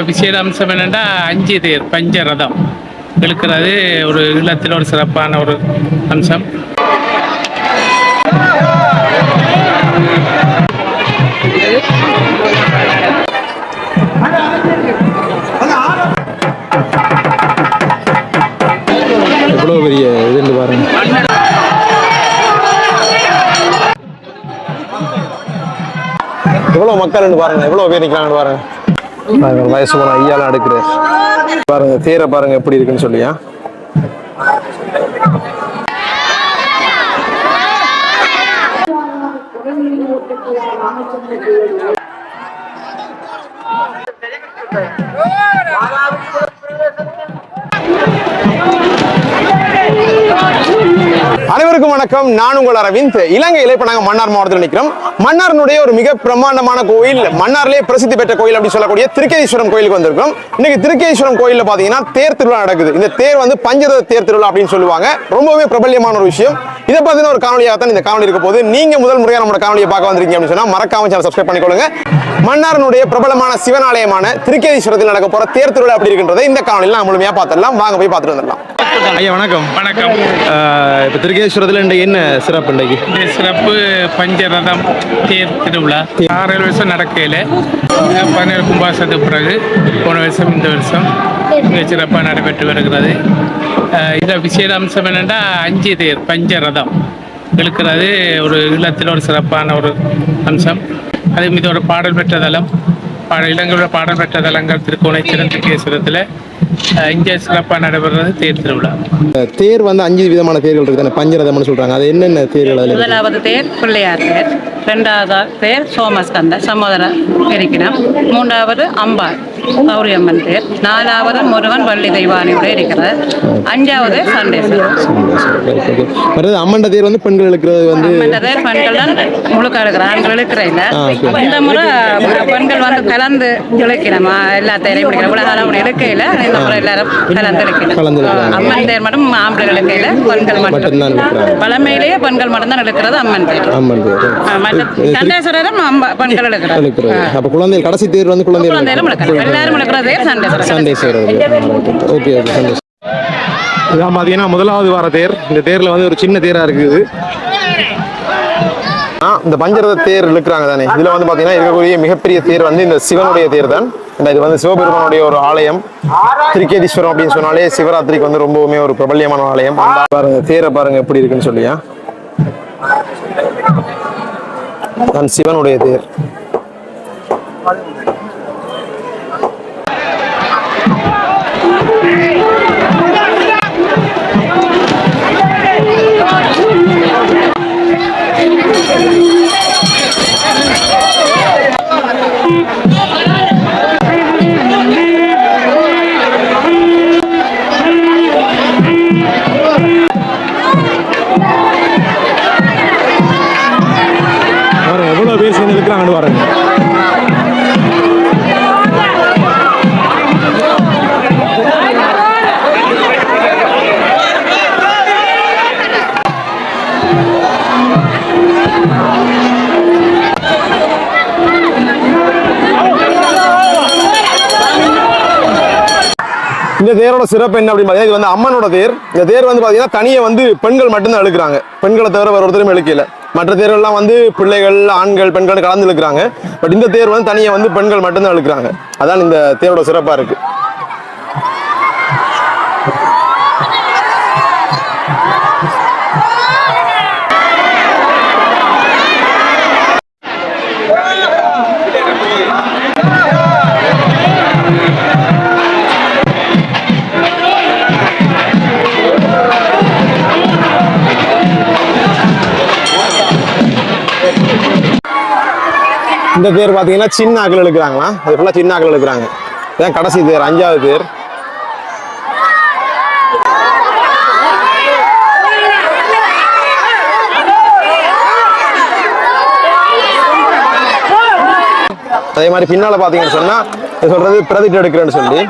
இதில் விசேட அம்சம் என்னென்னா அஞ்சு தேர் பஞ்சரதம். இழுக்கிறது ஒரு இல்லத்தில் ஒரு சிறப்பான ஒரு அம்சம். எவ்வளோ பெரிய இதுன்னு பாருங்க எவ்வளோ மக்கள்னு பாருங்க எவ்வளோ பேர் நிற்கிறாங்கன்னு பாருங்க நான் வயசு போன ஐயாலாம் எடுக்கிறேன் பாருங்க தேரை பாருங்க எப்படி இருக்குன்னு சொல்லியா? அனைவருக்கும் வணக்கம். நான் உங்கள் அரவிந்த். இலங்கையில இப்ப நாங்க மன்னார் மாவட்டத்தில் நிற்கிறோம் மன்னார்னுடைய ஒரு மிக பிரம்மாண்டமான கோயில் மன்னார்லேயே பிரசித்தி பெற்ற கோயில் அப்படின்னு சொல்லக்கூடிய திருக்கேஸ்வரம் கோயிலுக்கு வந்திருக்கோம் இன்னைக்கு திருக்கேஸ்வரம் கோயிலில் பாத்தீங்கன்னா தேர் திருவிழா நடக்குது. இந்த தேர் வந்து பஞ்சத தேர் திருவிழா அப்படின்னு சொல்லுவாங்க. ரொம்பவே பிரபல்யமான ஒரு விஷயம். இதை பத்தின ஒரு காணொலியாக தான் இந்த காணொலி இருக்க போது நீங்க முதல் முறையாக நம்ம காணொலியை பார்க்க வந்திருக்கீங்க அப்படின்னு சொன்னா மறக்காம சேனல் சப்ஸ்கிரைப் பண்ணிக்கொள்ளுங்க. மன்னாரனுடைய பிரபலமான சிவனாலயமான திருக்கேதீஸ்வரத்தில் நடக்க போற தேர் திருவிழா அப்படி இருக்கின்றதை இந்த காணொலியில் நான் முழுமையா பார்த்துடலாம். வாங்க போய் பார்த்துட்டு வந்துடலாம். ஐயா வணக்கம். வணக்கம். இப்போ திருக்கேஸ்வரத்தில் இன்றைக்கு என்ன சிறப்பு இன்றைக்கு? இந்த சிறப்பு பஞ்சரதம் தேர் திருவிழா. ஆறு ஏழு வருஷம் நடக்கையில். பதினேழு கும்பாசத்துக்கு பிறகு போன வருஷம் இந்த வருஷம் மிக சிறப்பாக நடைபெற்று வருகிறது. இதில் விசேட அம்சம் என்னென்னா அஞ்சு தேர் பஞ்சரதம். இழுக்கிறது ஒரு இல்லத்தில் ஒரு சிறப்பான ஒரு அம்சம். அதே மீது ஒரு பாடல் பெற்ற தலம். பாட இளங்களோட பாடல் பெற்ற தலங்கள் திருக்கோணை திருக்கேஸ்வரத்தில் இங்கே சிறப்பாக நடைபெறுறது தேர் திருவிழா. தேர் வந்து அஞ்சு விதமான தேர்கள் இருக்கு தானே? பஞ்சரதம்னு சொல்றாங்க. அது என்னென்ன தேர்கள்? முதலாவது தேர் பிள்ளையார் தேர். ரெண்டாவது தேர் சோமஸ்கந்த சமோதர இருக்கிறோம் மூன்றாவது அம்பாள். கௌரியம்மன் தேர். நாலாவது முருகன் வள்ளி தெய்வானியோட இருக்கிறது அஞ்சாவது சண்டேஸ்வரர். மற்றது அம்மண்ட தேர் வந்து பெண்கள் இழுக்கிறது வந்து தேர் பெண்கள் தான் முழுக்க எடுக்கிற ஆண்கள் இழுக்கிற இல்ல. இந்த முறை பெண்கள் வந்து கலந்து இழுக்கிறோம் எல்லா தேரையும் பிடிக்கிறோம் இவ்வளவு காலம் இழுக்கையில இந்த முறை எல்லாரும் கலந்து இழுக்கிறாங்க. அம்மன் தேர் மட்டும் ஆம்பளை இழுக்கையில பெண்கள் மட்டும். பழமையிலேயே பெண்கள் மட்டும்தான் இழுக்கிறது அம்மன் தேர். அம்மன் தேர். மற்ற சண்டேஸ்வரரும் பெண்கள் இழுக்கிறார் அப்போ குழந்தை கடைசி தேர் வந்து குழந்தை எல்லாரும் இழுக்கிறதே சண்டேஸ்வரர் சண்டேஸ்வரர் ஓகே ஓகே சண்டேஸ் இதான் பார்த்தீங்கன்னா முதலாவது வார தேர். இந்த தேரில் வந்து ஒரு சின்ன தேராக இருக்குது. ஆ இந்த பஞ்சரத தேர் இழுக்கிறாங்க தானே. இதில் வந்து பார்த்தீங்கன்னா இருக்கக்கூடிய மிகப்பெரிய தேர் வந்து இந்த சிவனுடைய தேர் தான். இது வந்து சிவபெருமானுடைய ஒரு ஆலயம். திருக்கேதீஸ்வரம் அப்படின்னு சொன்னாலே சிவராத்திரிக்கு வந்து ரொம்பவுமே ஒரு பிரபல்யமான ஆலயம். பாருங்க தேரை பாருங்க எப்படி இருக்குன்னு சொல்லியா தான் சிவனுடைய தேர். இந்த தேரோட சிறப்பு என்ன அப்படின்னு பார்த்தீங்கன்னா இது வந்து அம்மனோட தேர். இந்த தேர் வந்து பார்த்தீங்கன்னா தனியே வந்து பெண்கள் மட்டும்தான் எழுக்கிறாங்க பெண்களை தவிர வேறு ஒருத்தரும் எழுக்கல மற்ற தேர்கள்லாம் வந்து பிள்ளைகள் ஆண்கள் பெண்கள் கலந்து இழுக்கிறாங்க. பட் இந்த தேர் வந்து தனியே வந்து பெண்கள் மட்டும்தான் இழுக்கிறாங்க. அதான் இந்த தேரோட சிறப்பாக இருக்குது இந்த தேர் பார்த்தீங்கன்னா சின்ன ஆக்கள் இழுக்கிறாங்களா அது ஃபுல்லாக சின்ன ஆக்கள் இழுக்கிறாங்க இதான் கடைசி தேர் அஞ்சாவது தேர். அதே மாதிரி பின்னால் பார்த்தீங்கன்னு சொன்னால் சொல்கிறது பிரதிட்டு எடுக்கிறேன்னு சொல்லி.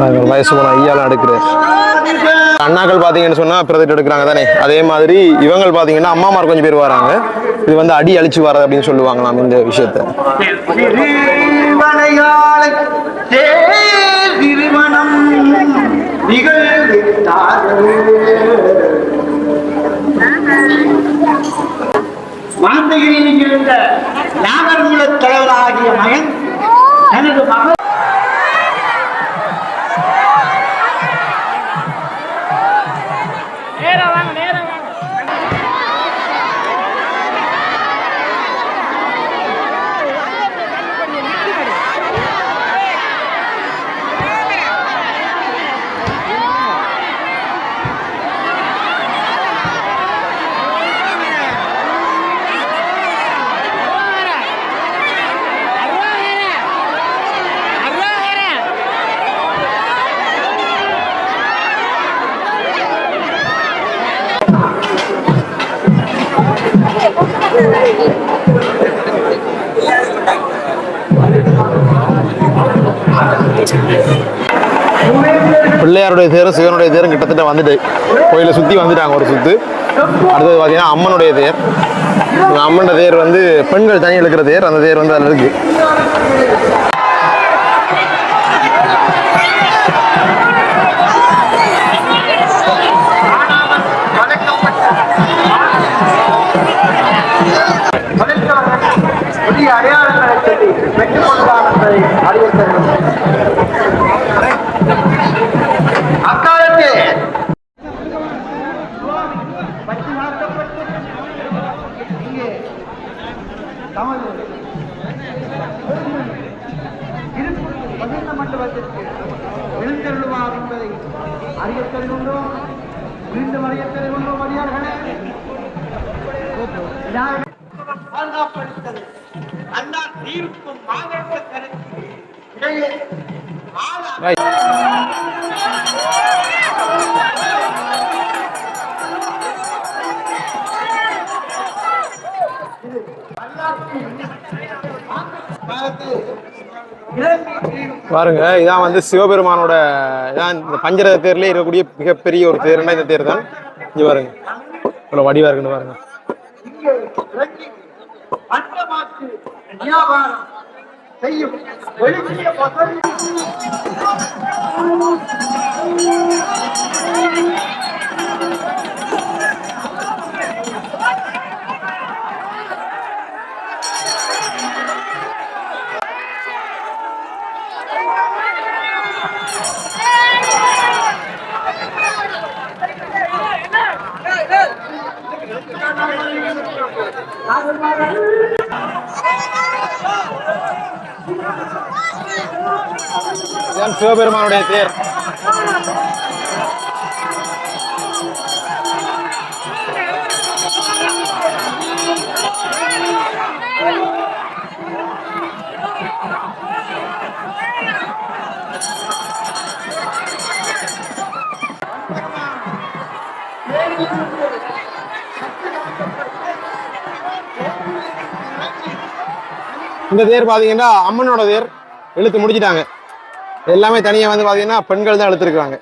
பாருங்க, வயசு போன ஐயாலாம் எடுக்கிறேன் அண்ணாக்கள் பார்த்தீங்கன்னு சொன்னால் பிரதட் எடுக்கிறாங்க தானே? அதே மாதிரி இவங்கள் பார்த்தீங்கன்னா அம்மாமார் கொஞ்சம் பேர் வராங்க. இது வந்து அடி அழிச்சு வர அப்படின்னு சொல்லுவாங்களாம் இந்த விஷயத்த. திருவனையாளை தேர் இருந்த தலைவராகிய மகன் தனது மகன் பிள்ளையாருடைய தேர் சிவனுடைய தேரும் கிட்டத்தட்ட வந்துட்டு கோயிலை சுற்றி வந்துட்டாங்க ஒரு சுத்து. அடுத்தது பார்த்தீங்கன்னா அம்மனுடைய தேர். இந்த அம்மனோட தேர் வந்து பெண்கள் தனி இழுக்கிற தேர் அந்த தேர் வந்து அதில் இருக்கு. அடையாளங்களை சொல்லி பெற்றுக் என்பதை அறிவித்தது தருகின்றோம் மீண்டும் அறியத் தருகின்றோம் அடியார்களே பாதுகாப்படுத்தல் அண்ணா தீர்ப்பும் மாநில கருத்து இடையே பாருங்க இதான் வந்து சிவபெருமானோட இதான் இந்த பஞ்சரத தேர்லேயே இருக்கக்கூடிய மிகப்பெரிய ஒரு தேர்னா இந்த தேர் தான் இங்க பாருங்க. இவ்வளவு வடிவா இருக்குன்னு பாருங்க. செய்யும். என் சிவபெருமானுடைய தேர். இந்த தேர் பார்த்தீங்கன்னா அம்மனோட தேர். இழுத்து முடிச்சிட்டாங்க. எல்லாமே தனியா வந்து பாத்தீங்கன்னா பெண்கள் தான் இழுத்துருக்காங்க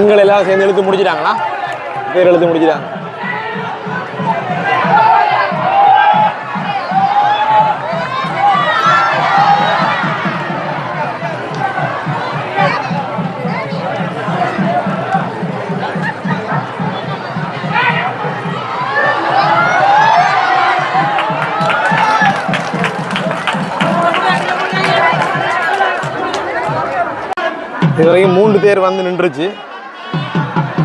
பெண்கள் எல்லாம் சேர்ந்து எழுத்து முடிச்சிட்டாங்களா? பேர் எழுத்து முடிச்சிட்டாங்க. இது மூன்று பேர் வந்து நின்றுச்சு.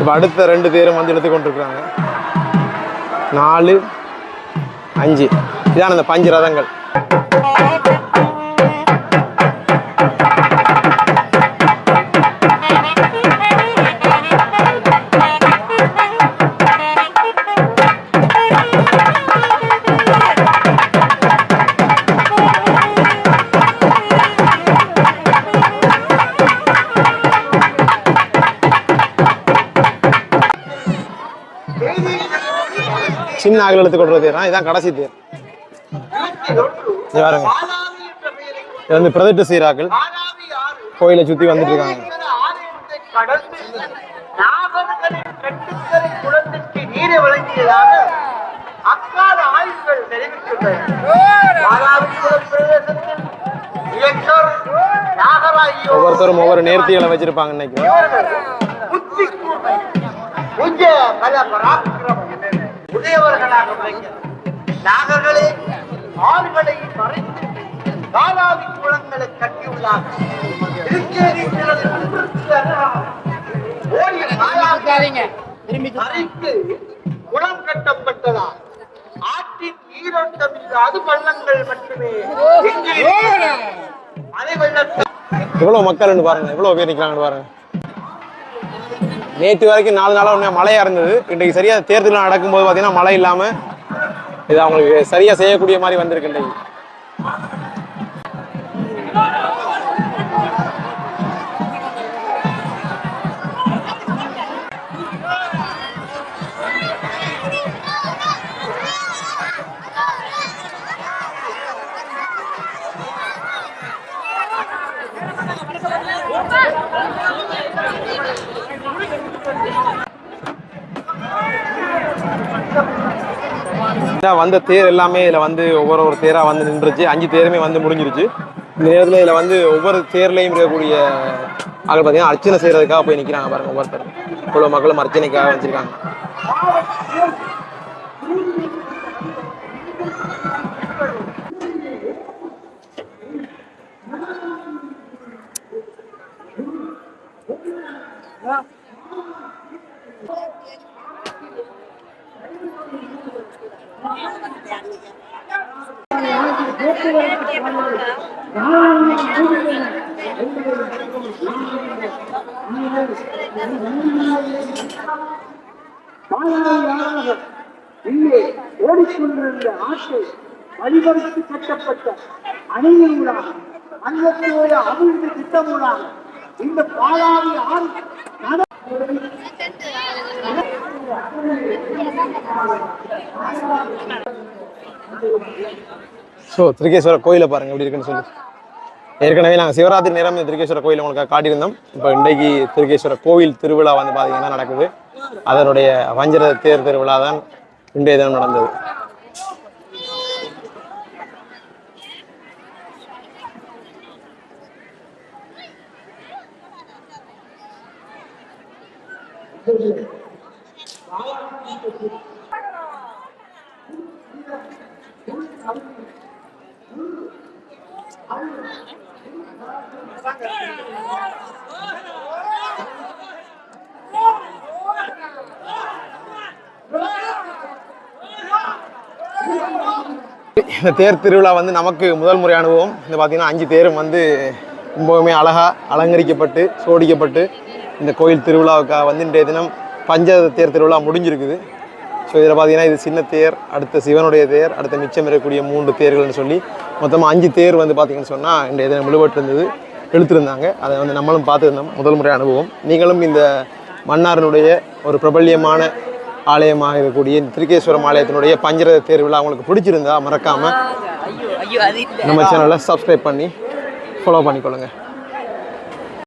இப்போ அடுத்த ரெண்டு தேரும் வந்து எடுத்து கொண்டிருக்கிறாங்க. நாலு அஞ்சு. இதான இந்த பஞ்சு ரதங்கள். சின்ன ஆகல் எடுத்து கொண்டு தேர் இதான் கடைசி தேர். இது பாருங்க. இது வந்து பிரதிட்டு சீராக்கள். கோயிலை சுற்றி வந்துட்டு இருக்காங்க. அக்கால ஆய்வுகள் ஒவ்வொருத்தரும் ஒவ்வொரு நேர்த்திகளை வச்சிருப்பாங்க இன்னைக்கு. உடையவர்களாக நாகர்களே ஆறுகளை மறைத்து காலாதி குளங்களை கட்டியுள்ளார்கள். குளம் கட்டப்பட்டதா ஆற்றின் நீரோட்டம் இல்லாது பள்ளங்கள் மட்டுமே எவ்வளவு மக்கள்னு பாருங்க எவ்வளவு பேர் நிற்கிறாங்கன்னு பாருங்க. நேற்று வரைக்கும் நாலு நாளாக உண்மையா மழையாக இருந்தது. இன்றைக்கு சரியாக தேர்தலில் நடக்கும்போது பார்த்தீங்கன்னா மழை இல்லாமல் இது அவங்களுக்கு சரியாக செய்யக்கூடிய மாதிரி வந்திருக்கு இன்றைக்கு. கரெக்டாக வந்த தேர் எல்லாமே இதில் வந்து ஒவ்வொரு ஒரு தேராக வந்து நின்றுச்சு. அஞ்சு தேருமே வந்து முடிஞ்சிருச்சு. இந்த நேரத்தில் இதில் வந்து ஒவ்வொரு தேர்லையும் இருக்கக்கூடிய ஆள் பார்த்தீங்கன்னா அர்ச்சனை செய்கிறதுக்காக போய் நிற்கிறாங்க பாருங்க ஒவ்வொருத்தர் இவ்வளோ மக்களும் அர்ச்சனைக்காக வச்சிருக்காங்க இங்கே ஓடிக்கொண்டிருந்த ஆட்டை வழிபடுத்தி கட்டப்பட்ட அணையினூடாக அன்னத்தோட அமிழ்ந்த திட்டமூடாக இந்த பாலாவி ஆறு ஸோ திருக்கேஸ்வரர் கோயிலை பாருங்க எப்படி இருக்குன்னு சொல்லி. ஏற்கனவே நாங்கள் சிவராத்திரி நேரம் இந்த திருக்கேஸ்வரர் கோயில் உங்களுக்கு காட்டியிருந்தோம். இப்போ இன்றைக்கு திருக்கேஸ்வரர் கோவில் திருவிழா வந்து பார்த்தீங்கன்னா நடக்குது? அதனுடைய வஞ்சர தேர் திருவிழா தான் இன்றைய தினம் நடந்தது. இந்த தேர் திருவிழா வந்து நமக்கு முதல் முறை அனுபவம். இந்த பார்த்தீங்கன்னா அஞ்சு தேரும் வந்து ரொம்பவுமே அழகாக அலங்கரிக்கப்பட்டு சோடிக்கப்பட்டு இந்த கோயில் திருவிழாவுக்காக வந்து இன்றைய தினம் பஞ்ச தேர் திருவிழா முடிஞ்சிருக்குது. ஸோ இதில் பார்த்தீங்கன்னா இது சின்ன தேர் அடுத்த சிவனுடைய தேர் அடுத்த மிச்சம் இருக்கக்கூடிய மூன்று தேர்கள்னு சொல்லி மொத்தமாக அஞ்சு தேர் வந்து பார்த்தீங்கன்னு சொன்னால் இன்றைய தினம் விழுபட்டு இருந்தது இழுத்துருந்தாங்க. அதை வந்து நம்மளும் பார்த்துருந்தோம். முதல் முறை அனுபவம். நீங்களும் இந்த மன்னாரினுடைய ஒரு பிரபல்யமான ஆலயமாக இருக்கக்கூடிய இந்த திருக்கேஸ்வரம் ஆலயத்தினுடைய பஞ்சரத தேர்விழா உங்களுக்கு பிடிச்சிருந்தா மறக்காம நம்ம சேனலை சப்ஸ்கிரைப் பண்ணி ஃபாலோ பண்ணிக்கொள்ளுங்க.